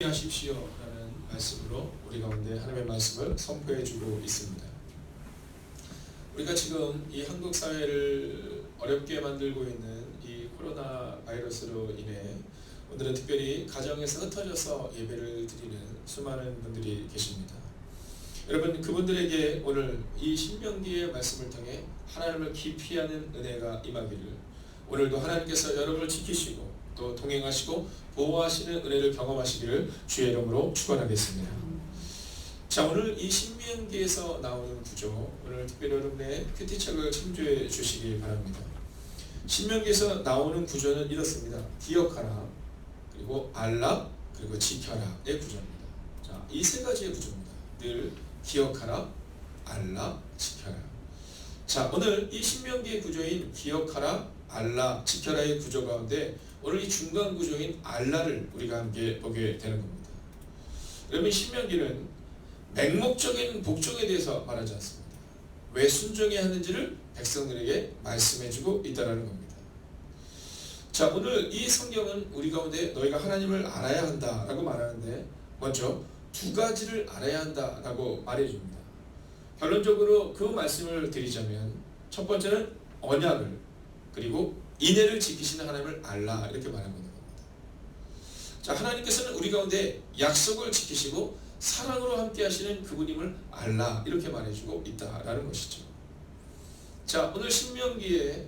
하십시오라는 말씀으로 우리 가운데 하나님의 말씀을 선포해 주고 있습니다. 우리가 지금 이 한국 사회를 어렵게 만들고 있는 이 코로나 바이러스로 인해 오늘은 특별히 가정에서 흩어져서 예배를 드리는 수많은 분들이 계십니다. 여러분 그분들에게 오늘 이 신명기의 말씀을 통해 하나님을 깊이 하는 은혜가 임하기를 오늘도 하나님께서 여러분을 지키시고 또 동행하시고 보호하시는 은혜를 경험하시기를 주의 이름으로 축원하겠습니다. 자 오늘 이 신명기에서 나오는 구조 오늘 특별히 여러분의 큐티책을 참조해 주시기 바랍니다. 신명기에서 나오는 구조는 이렇습니다. 기억하라 그리고 알라 그리고 지켜라의 구조입니다. 자 이 세 가지의 구조입니다. 늘 기억하라 알라 지켜라. 자 오늘 이 신명기의 구조인 기억하라 알라 지켜라의 구조 가운데 오늘 이 중간 구조인 알라를 우리가 함께 보게 되는 겁니다. 여러분 신명기는 맹목적인 복종에 대해서 말하지 않습니다. 왜 순종해야 하는지를 백성들에게 말씀해주고 있다는 겁니다. 자 오늘 이 성경은 우리 가운데 너희가 하나님을 알아야 한다라고 말하는데 먼저 두 가지를 알아야 한다라고 말해줍니다. 결론적으로 그 말씀을 드리자면 첫 번째는 언약을 그리고 인애를 지키시는 하나님을 알라 이렇게 말하는 겁니다. 자 하나님께서는 우리 가운데 약속을 지키시고 사랑으로 함께 하시는 그분임을 알라 이렇게 말해주고 있다라는 것이죠. 자 오늘 신명기에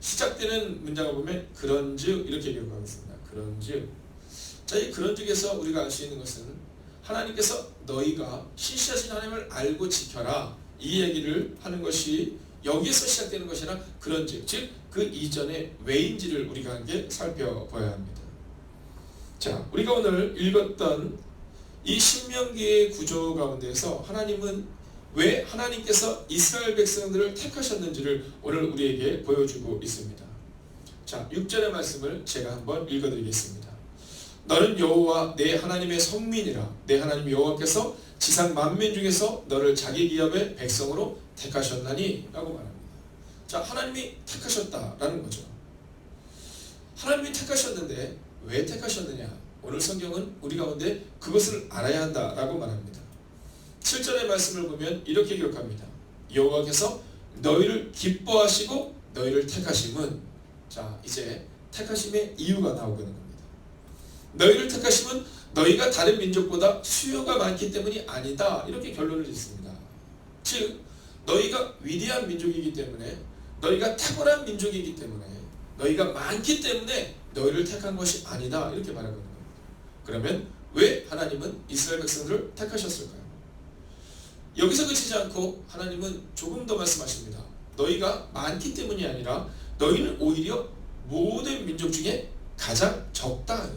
시작되는 문장을 보면 그런즉 이렇게 기록하고 있습니다. 그런즉 자이 그런즉에서 우리가 알 수 있는 것은 하나님께서 너희가 신실하신 하나님을 알고 지켜라 이 얘기를 하는 것이 여기에서 시작되는 것이라 그런즉 즉그 이전에 왜인지를 우리가 함께 살펴봐야 합니다. 자, 우리가 오늘 읽었던 이 신명기의 구조 가운데서 하나님은 왜 하나님께서 이스라엘 백성들을 택하셨는지를 오늘 우리에게 보여주고 있습니다. 자, 6절의 말씀을 제가 한번 읽어드리겠습니다. 너는 여호와 내 하나님의 성민이라 내 하나님 여호와께서 지상 만민 중에서 너를 자기 기업의 백성으로 택하셨나니 라고 말합니다. 자, 하나님이 택하셨다라는 거죠. 하나님이 택하셨는데 왜 택하셨느냐? 오늘 성경은 우리 가운데 그것을 알아야 한다라고 말합니다. 7절의 말씀을 보면 이렇게 기록합니다. 여호와께서 너희를 기뻐하시고 너희를 택하심은 자, 이제 택하심의 이유가 나오게 되는 겁니다. 너희를 택하심은 너희가 다른 민족보다 수요가 많기 때문이 아니다. 이렇게 결론을 짓습니다. 즉 너희가 위대한 민족이기 때문에 너희가 탁월한 민족이기 때문에 너희가 많기 때문에 너희를 택한 것이 아니다 이렇게 말하는 겁니다. 그러면 왜 하나님은 이스라엘 백성들을 택하셨을까요? 여기서 그치지 않고 하나님은 조금 더 말씀하십니다. 너희가 많기 때문이 아니라 너희는 오히려 모든 민족 중에 가장 적다.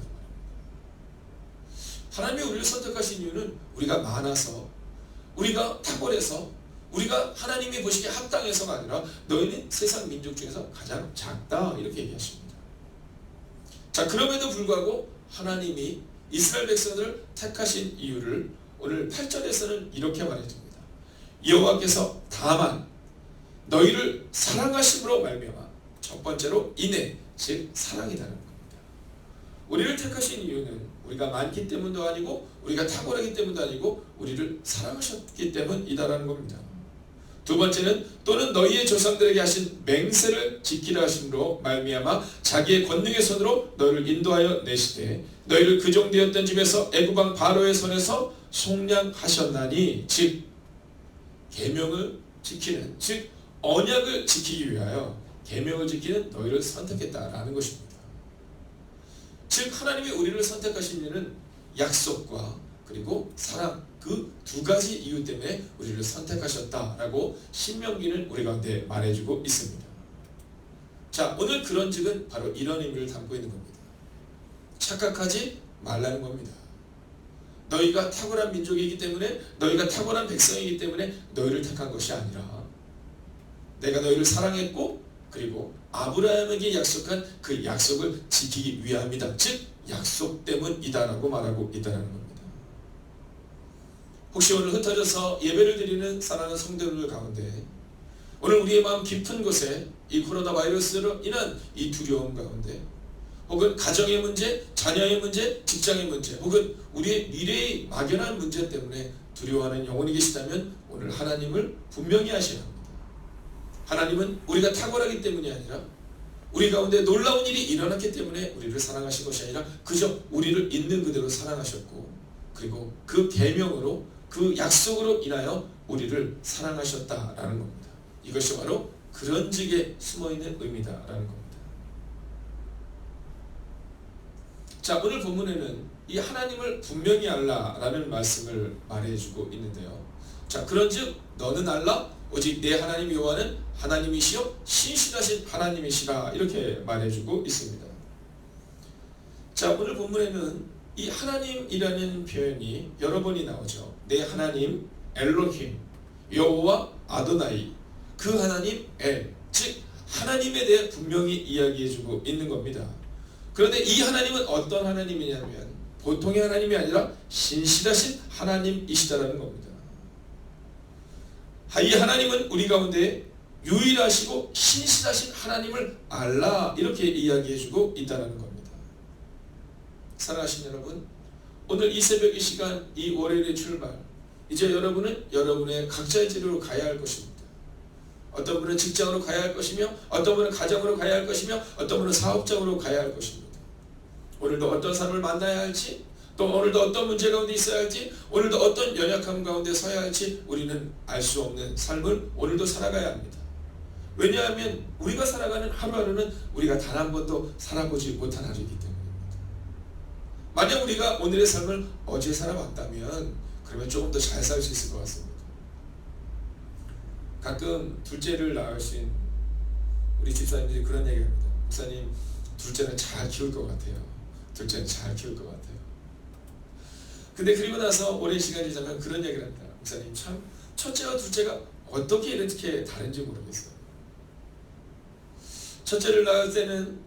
하나님이 우리를 선택하신 이유는 우리가 많아서 우리가 탁월해서 우리가 하나님이 보시기에 합당해서가 아니라 너희는 세상 민족 중에서 가장 작다 이렇게 얘기하십니다. 자 그럼에도 불구하고 하나님이 이스라엘 백성을 택하신 이유를 오늘 8절에서는 이렇게 말해줍니다. 여호와께서 다만 너희를 사랑하심으로 말미암아 첫 번째로 인애 즉 사랑이라는 겁니다. 우리를 택하신 이유는 우리가 많기 때문도 아니고 우리가 탁월하기 때문도 아니고 우리를 사랑하셨기 때문이다라는 겁니다. 두 번째는 또는 너희의 조상들에게 하신 맹세를 지키라 하심으로 말미암아 자기의 권능의 손으로 너희를 인도하여 내시되 너희를 그 종되었던 집에서 애굽왕 바로의 손에서 속량하셨나니 즉 계명을 지키는 즉 언약을 지키기 위하여 계명을 지키는 너희를 선택했다라는 것입니다. 즉 하나님이 우리를 선택하신 이유는 약속과 그리고 사랑 그 두 가지 이유 때문에 우리를 선택하셨다라고 신명기는 우리 가운데 말해주고 있습니다. 자 오늘 그런 즉은 바로 이런 의미를 담고 있는 겁니다. 착각하지 말라는 겁니다. 너희가 탁월한 민족이기 때문에 너희가 탁월한 백성이기 때문에 너희를 택한 것이 아니라 내가 너희를 사랑했고 그리고 아브라함에게 약속한 그 약속을 지키기 위함이다. 즉 약속 때문이다라고 말하고 있다는 겁니다. 혹시 오늘 흩어져서 예배를 드리는 사랑하는 성도들 가운데 오늘 우리의 마음 깊은 곳에 이 코로나 바이러스로 인한 이 두려움 가운데 혹은 가정의 문제, 자녀의 문제, 직장의 문제, 혹은 우리의 미래의 막연한 문제 때문에 두려워하는 영혼이 계시다면 오늘 하나님을 분명히 하셔야 합니다. 하나님은 우리가 탁월하기 때문이 아니라 우리 가운데 놀라운 일이 일어났기 때문에 우리를 사랑하신 것이 아니라 그저 우리를 있는 그대로 사랑하셨고 그리고 그 계명으로 그 약속으로 인하여 우리를 사랑하셨다라는 겁니다. 이것이 바로 그런 직에 숨어 있는 의미다라는 겁니다. 자, 오늘 본문에는 이 하나님을 분명히 알라라는 말씀을 말해주고 있는데요. 자, 그런즉 너는 알라 오직 내 하나님 여호와는 하나님이시요 신실하신 하나님이시라 이렇게 말해주고 있습니다. 자, 오늘 본문에는 이 하나님이라는 표현이 여러 번이 나오죠. 내 하나님 엘로힘 여호와 아도나이 그 하나님 엘, 즉 하나님에 대해 분명히 이야기해주고 있는 겁니다. 그런데 이 하나님은 어떤 하나님이냐면 보통의 하나님이 아니라 신실하신 하나님이시다라는 겁니다. 이 하나님은 우리 가운데 유일하시고 신실하신 하나님을 알라 이렇게 이야기해주고 있다는 겁니다. 사랑하신 여러분, 오늘 이 새벽 이 시간 이 월요일의 출발 이제 여러분은 여러분의 각자의 길로 가야 할 것입니다. 어떤 분은 직장으로 가야 할 것이며 어떤 분은 가정으로 가야 할 것이며 어떤 분은 사업장으로 가야 할 것입니다. 오늘도 어떤 사람을 만나야 할지 또 오늘도 어떤 문제 가운데 있어야 할지 오늘도 어떤 연약함 가운데 서야 할지 우리는 알 수 없는 삶을 오늘도 살아가야 합니다. 왜냐하면 우리가 살아가는 하루하루는 우리가 단 한 번도 살아보지 못한 하루이기 때문입니다. 만약 우리가 오늘의 삶을 어제 살아봤다면 그러면 조금 더 잘 살 수 있을 것 같습니다. 가끔 둘째를 낳으신 우리 집사님들이 그런 얘기합니다. 목사님 둘째는 잘 키울 것 같아요. 둘째는 잘 키울 것 같아요. 근데 그리고 나서 오랜 시간이 지나면 그런 얘기를 합니다. 목사님 참 첫째와 둘째가 어떻게 이렇게 다른지 모르겠어요. 첫째를 낳을 때는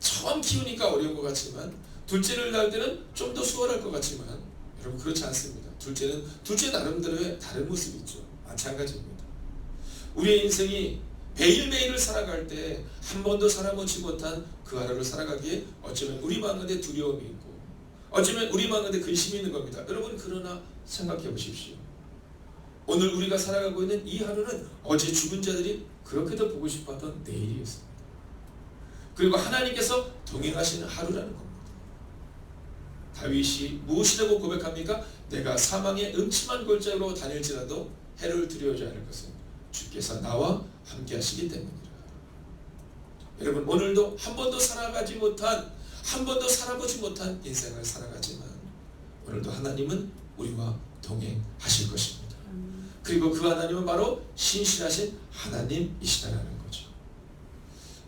처음 키우니까 어려운 것 같지만 둘째를 낳을 때는 좀 더 수월할 것 같지만 여러분 그렇지 않습니다. 둘째는 둘째 나름대로의 다른 모습이 있죠. 마찬가지입니다. 우리의 인생이 매일매일을 살아갈 때 한 번도 살아보지 못한 그 하루를 살아가기에 어쩌면 우리 마음에 두려움이 있고 어쩌면 우리 마음에 근심이 있는 겁니다. 여러분 그러나 생각해 보십시오. 오늘 우리가 살아가고 있는 이 하루는 어제 죽은 자들이 그렇게도 보고 싶었던 내일이었습니다. 그리고 하나님께서 동행하시는 하루라는 겁니다. 다윗이 무엇이라고 고백합니까? 내가 사망의 음침한 골짜기로 다닐지라도 해를 두려워하지 않을 것은 주께서 나와 함께 하시기 때문이라. 여러분 오늘도 한 번도 살아가지 못한 한 번도 살아보지 못한 인생을 살아가지만 오늘도 하나님은 우리와 동행하실 것입니다. 그리고 그 하나님은 바로 신실하신 하나님이시다라는 거죠.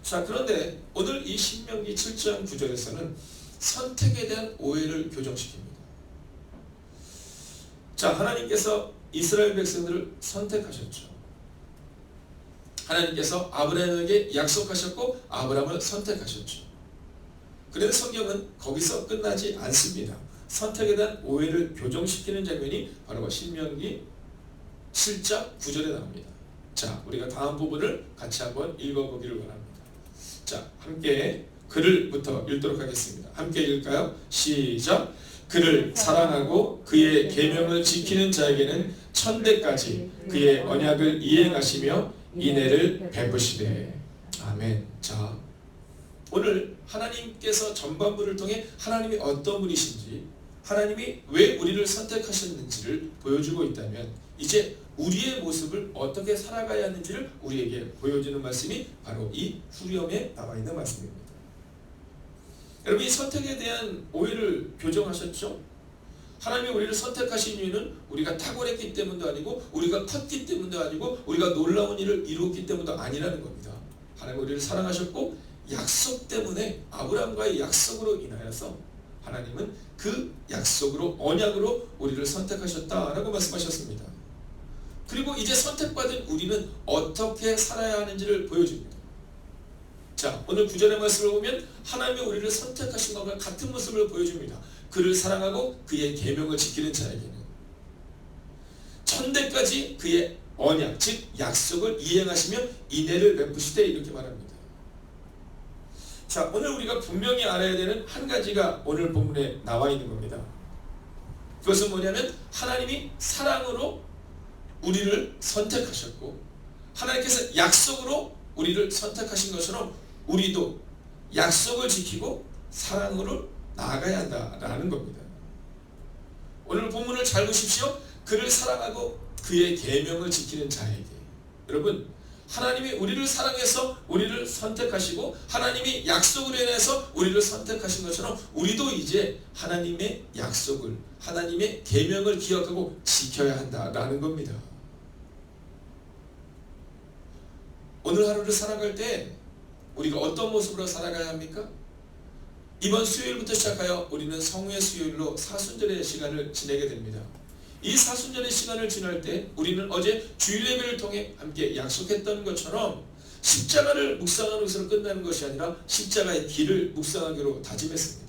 자 그런데 오늘 이 신명기 7장 9절에서는 선택에 대한 오해를 교정시킵니다. 자 하나님께서 이스라엘 백성들을 선택하셨죠. 하나님께서 아브라함에게 약속하셨고 아브라함을 선택하셨죠. 그래서 성경은 거기서 끝나지 않습니다. 선택에 대한 오해를 교정시키는 장면이 바로 신명기 7장 9절에 나옵니다. 자, 우리가 다음 부분을 같이 한번 읽어보기를 원합니다. 자, 함께 글을부터 읽도록 하겠습니다. 함께 읽을까요? 시작. 그를 사랑하고 그의 계명을 지키는 자에게는 천대까지 그의 언약을 이행하시며 인애를 베푸시되 아멘. 자, 오늘 하나님께서 전반부를 통해 하나님이 어떤 분이신지 하나님이 왜 우리를 선택하셨는지를 보여주고 있다면 이제 우리의 모습을 어떻게 살아가야 하는지를 우리에게 보여주는 말씀이 바로 이 후렴에 나와 있는 말씀입니다. 여러분 이 선택에 대한 오해를 교정하셨죠? 하나님이 우리를 선택하신 이유는 우리가 탁월했기 때문도 아니고 우리가 컸기 때문도 아니고 우리가 놀라운 일을 이루었기 때문도 아니라는 겁니다. 하나님 우리를 사랑하셨고 약속 때문에 아브라함과의 약속으로 인하여서 하나님은 그 약속으로 언약으로 우리를 선택하셨다라고 말씀하셨습니다. 그리고 이제 선택받은 우리는 어떻게 살아야 하는지를 보여줍니다. 자, 오늘 구절의 말씀을 보면 하나님이 우리를 선택하신 것과 같은 모습을 보여줍니다. 그를 사랑하고 그의 계명을 지키는 자에게는 천대까지 그의 언약, 즉 약속을 이행하시며 인애를 베푸시되 이렇게 말합니다. 자, 오늘 우리가 분명히 알아야 되는 한 가지가 오늘 본문에 나와 있는 겁니다. 그것은 뭐냐면 하나님이 사랑으로 우리를 선택하셨고 하나님께서 약속으로 우리를 선택하신 것처럼 우리도 약속을 지키고 사랑으로 나아가야 한다라는 겁니다. 오늘 본문을 잘 보십시오. 그를 사랑하고 그의 계명을 지키는 자에게 여러분 하나님이 우리를 사랑해서 우리를 선택하시고 하나님이 약속으로 인해서 우리를 선택하신 것처럼 우리도 이제 하나님의 약속을 하나님의 계명을 기억하고 지켜야 한다라는 겁니다. 오늘 하루를 살아갈 때 우리가 어떤 모습으로 살아가야 합니까? 이번 수요일부터 시작하여 우리는 성우의 수요일로 사순절의 시간을 지내게 됩니다. 이 사순절의 시간을 지날 때 우리는 어제 주일 예배를 통해 함께 약속했던 것처럼 십자가를 묵상하는 것으로 끝나는 것이 아니라 십자가의 길을 묵상하기로 다짐했습니다.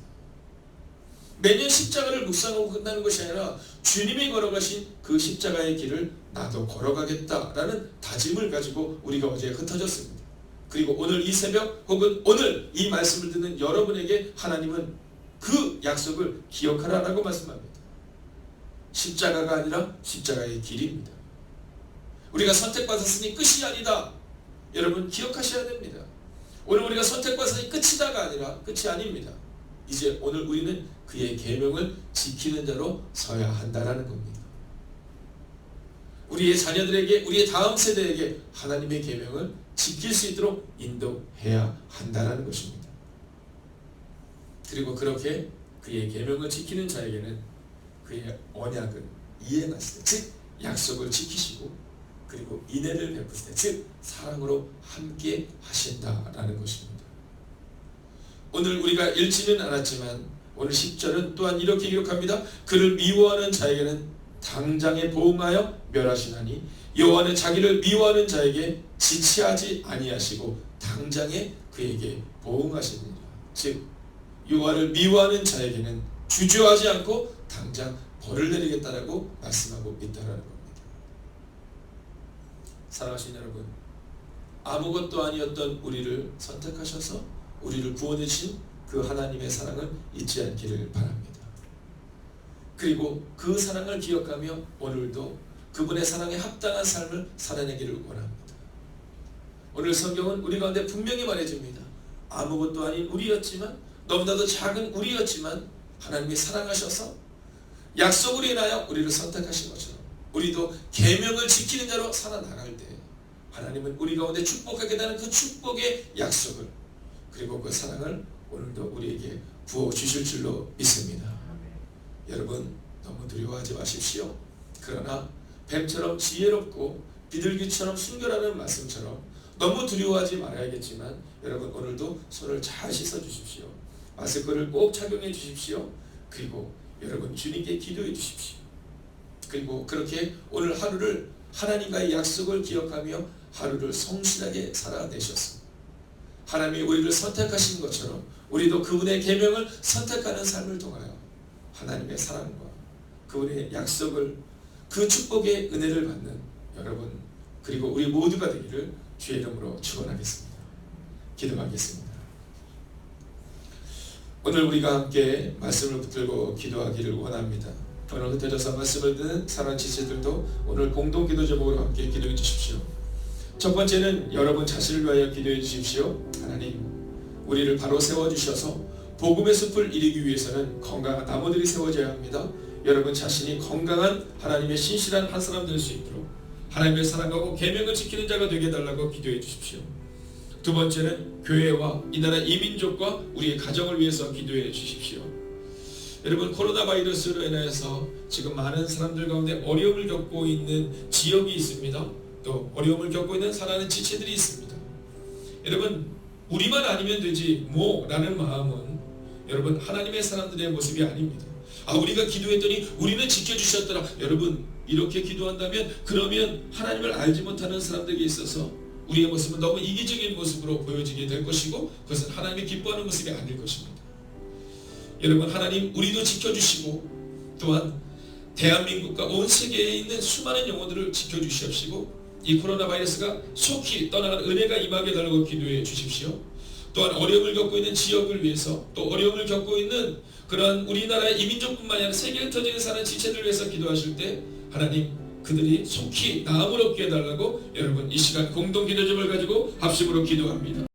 매년 십자가를 묵상하고 끝나는 것이 아니라 주님이 걸어가신 그 십자가의 길을 나도 걸어가겠다라는 다짐을 가지고 우리가 어제 흩어졌습니다. 그리고 오늘 이 새벽 혹은 오늘 이 말씀을 듣는 여러분에게 하나님은 그 약속을 기억하라라고 말씀합니다. 십자가가 아니라 십자가의 길입니다. 우리가 선택받았으니 끝이 아니다. 여러분 기억하셔야 됩니다. 오늘 우리가 선택받았으니 끝이다가 아니라 끝이 아닙니다. 이제 오늘 우리는 그의 계명을 지키는 자로 서야 한다라는 겁니다. 우리의 자녀들에게 우리의 다음 세대에게 하나님의 계명을 지킬 수 있도록 인도해야 한다라는 것입니다. 그리고 그렇게 그의 계명을 지키는 자에게는 그의 언약을 이행하실 때, 즉 약속을 지키시고 그리고 인애를 베푸실 때, 즉 사랑으로 함께 하신다라는 것입니다. 오늘 우리가 읽지는 않았지만 오늘 10절은 또한 이렇게 기록합니다. 그를 미워하는 자에게는 당장에 보응하여 멸하시나니 여호와는 자기를 미워하는 자에게 지체하지 아니하시고 당장에 그에게 보응하시느니라. 즉 여호와를 미워하는 자에게는 주저하지 않고 당장 벌을 내리겠다라고 말씀하고 있다라는 겁니다. 사랑하시는 여러분, 아무것도 아니었던 우리를 선택하셔서 우리를 구원해 주신 그 하나님의 사랑을 잊지 않기를 바랍니다. 그리고 그 사랑을 기억하며 오늘도 그분의 사랑에 합당한 삶을 살아내기를 원합니다. 오늘 성경은 우리 가운데 분명히 말해줍니다. 아무것도 아닌 우리였지만 너무나도 작은 우리였지만 하나님이 사랑하셔서 약속으로 인하여 우리를 선택하신 것처럼 우리도 계명을 지키는 자로 살아나갈 때 하나님은 우리 가운데 축복하게 되는 그 축복의 약속을 그리고 그 사랑을 오늘도 우리에게 부어 주실 줄로 믿습니다. 여러분 너무 두려워하지 마십시오. 그러나 뱀처럼 지혜롭고 비둘기처럼 순결하는 말씀처럼 너무 두려워하지 말아야겠지만 여러분 오늘도 손을 잘 씻어 주십시오. 마스크를 꼭 착용해 주십시오. 그리고 여러분 주님께 기도해 주십시오. 그리고 그렇게 오늘 하루를 하나님과의 약속을 기억하며 하루를 성실하게 살아내셨습니다. 하나님이 우리를 선택하신 것처럼 우리도 그분의 계명을 선택하는 삶을 통하여 하나님의 사랑과 그분의 약속을 그 축복의 은혜를 받는 여러분 그리고 우리 모두가 되기를 주의 이름으로 축원하겠습니다. 기도하겠습니다. 오늘 우리가 함께 말씀을 붙들고 기도하기를 원합니다. 오늘 흩어져서 말씀을 듣는 사랑 지체들도 오늘 공동 기도 제목으로 함께 기도해 주십시오. 첫 번째는 여러분 자신을 위하여 기도해 주십시오. 하나님, 우리를 바로 세워 주셔서 복음의 숲을 이루기 위해서는 건강한 나무들이 세워져야 합니다. 여러분 자신이 건강한 하나님의 신실한 한 사람 될 수 있도록 하나님의 사랑하고 계명을 지키는 자가 되게 해달라고 기도해 주십시오. 두 번째는 교회와 이 나라 이민족과 우리의 가정을 위해서 기도해 주십시오. 여러분 코로나 바이러스로 인해서 지금 많은 사람들 가운데 어려움을 겪고 있는 지역이 있습니다. 또 어려움을 겪고 있는 살아가는 지체들이 있습니다. 여러분 우리만 아니면 되지 뭐라는 마음은 여러분 하나님의 사람들의 모습이 아닙니다. 아 우리가 기도했더니 우리는 지켜주셨더라. 여러분 이렇게 기도한다면 그러면 하나님을 알지 못하는 사람들에게 있어서 우리의 모습은 너무 이기적인 모습으로 보여지게 될 것이고 그것은 하나님이 기뻐하는 모습이 아닐 것입니다. 여러분 하나님 우리도 지켜주시고 또한 대한민국과 온 세계에 있는 수많은 영혼들을 지켜주시옵시고 이 코로나 바이러스가 속히 떠나가는 은혜가 임하게 달라고 기도해 주십시오. 또한 어려움을 겪고 있는 지역을 위해서 또 어려움을 겪고 있는 그런 우리나라의 이민족뿐만 아니라 세계에 흩어지는 사는 지체들을 위해서 기도하실 때 하나님 그들이 속히 나음을 얻게 해달라고 여러분 이 시간 공동 기도점을 가지고 합심으로 기도합니다.